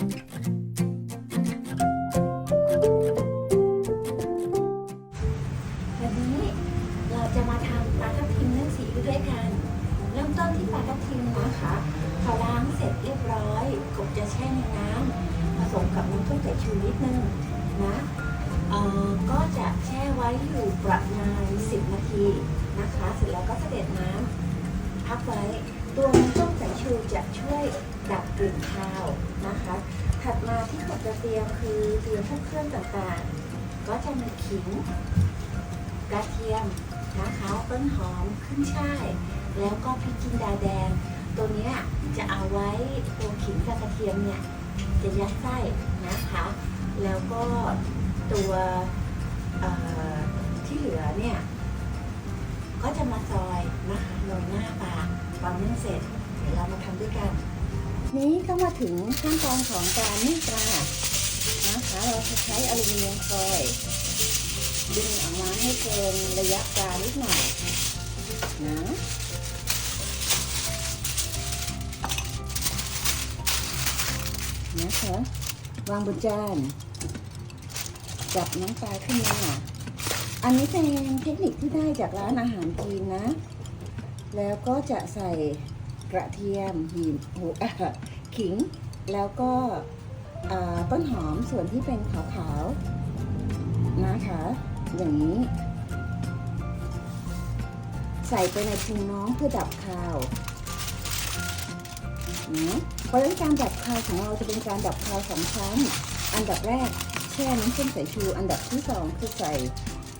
วันนี้เราจะมาทำปลาทับทิมนึ่งซีด้วยกัน เริ่มต้นที่ปลาทับทิมนะคะพอล้างเสร็จเรียบร้อยกบจะแช่ในน้ำผสมกับน้ำส้มสายชูนิดนึงนะก็จะแช่ไว้อยู่ประมาณ 10 นาทีนะคะ เสร็จแล้วก็เสด็จน้ำพักไว้ ตัวน้ำส้มสายชูจะช่วย ดับกลิ่นคาวนะคะ ถัดมาที่กบจะเตรียมคือเตรียมพวกเครื่องต่างๆ ก็จะมีขิงกระเทียมนะคะต้นหอมขึ้นช่าย แล้วก็พริกจินดาแดง ตัวนี้จะเอาไว้ตัวขิงกับกระเทียมเนี่ยจะยัดไส้นะคะ แล้วก็ตัว นี้ก็มาถึงขั้นตอนของการนึ่งปลานะคะเราจะใช้อลูมิเนียมฟอยล์ดึงออกมาให้เกินระยะปลานิดหน่อยนะนะคะวางบนจานจับน้ำปลาขึ้นมาอันนี้เป็นเทคนิคที่ได้จากร้านอาหารจีนนะ แล้วก็จะใส่ กระเทียมหินโหอะขิง แล้วก็ต้นหอมส่วนที่เป็นขาวๆนะคะ อย่างนี้ ใส่ไปในพุงน้องเพื่อดับคาวนะเพราะฉะนั้นการดับคาวของเราจะเป็นการดับคาวสองชั้นอันดับแรกแช่น้ำส้มสายชู อันดับที่สองคือใส่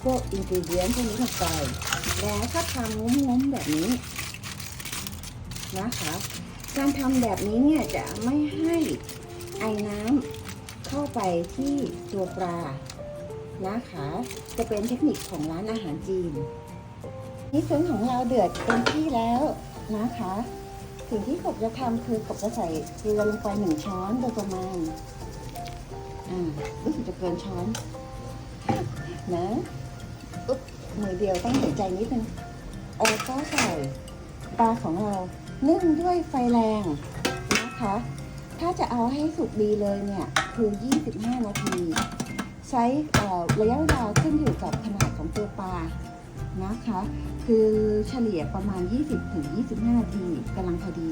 พวกอินกิเดียนพวกนี้ลงไปแล้วถ้าทำงุ้มๆแบบนี้ นะคะ การทำแบบนี้เนี่ยจะไม่ให้ไอ้น้ำเข้าไปที่ตัวปลานะคะ จะเป็นเทคนิคของร้านอาหารจีน นี่เครื่องของเราเดือดเต็มที่แล้วนะคะ สิ่งที่กบจะทำคือกบจะใส่เกลือลงไปหนึ่งช้อนโดยประมาณ อ่ารู้สึกจะเกินช้อนนะอุ๊บมือเดียวต้องหายใจนิดนึงแล้วก็ใส่ปลาของเรา นึ่งด้วยไฟแรงนะคะ ถ้าจะเอาให้สุกดีเลยเนี่ย คือ 25 นาที ใช้ระยะเวลาขึ้นอยู่กับขนาดของตัวปลานะคะ คือเฉลี่ยประมาณ 20-25 นาทีกำลังพอดี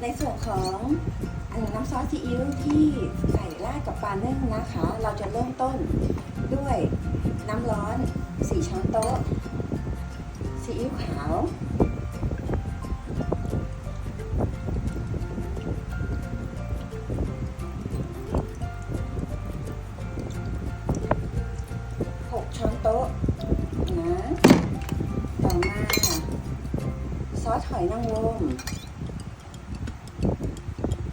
ในส่วนของอน้ำซอสซีอิ๊วที่ใส่ราดกับปลาเนึ่งนะคะ เราจะเริ่มต้นด้วยน้ำร้อน 4 ช้อนโต๊ะซีอิ๊วขาว อสหอยนางรม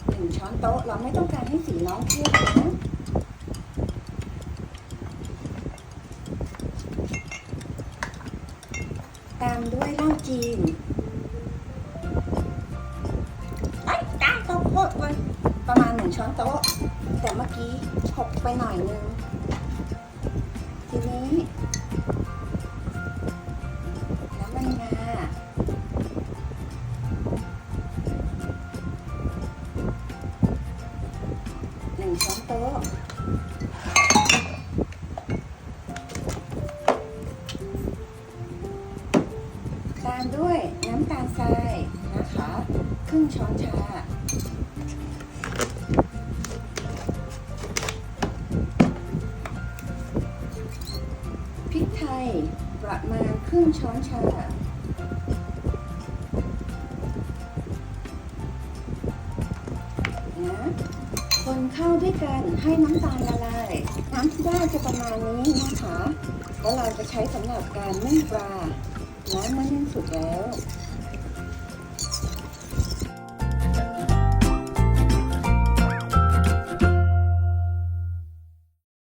หนึ่งช้อนโต๊ะเราไม่ต้องการให้สีน้องเข้มนะตามด้วยเหล้าจีนไอ้ตายข้าวโพดเลยประมาณหนึ่งช้อนโต๊ะ แต่เมื่อกี้หกไปหน่อยนึง ทีนี้ นึ่งช้อนโต๊ะตามด้วยน้ำตาลทรายนะคะ ครึ่งช้อนชาพริกไทยประมาณครึ่งช้อนชา นเข้าด้วยกันให้น้ำตาลละลาย น้ำที่ได้จะประมาณนี้นะคะแล้วเราจะใช้สำหรับการนึ่งปลาน้ำมันนึ่งสุกแล้ว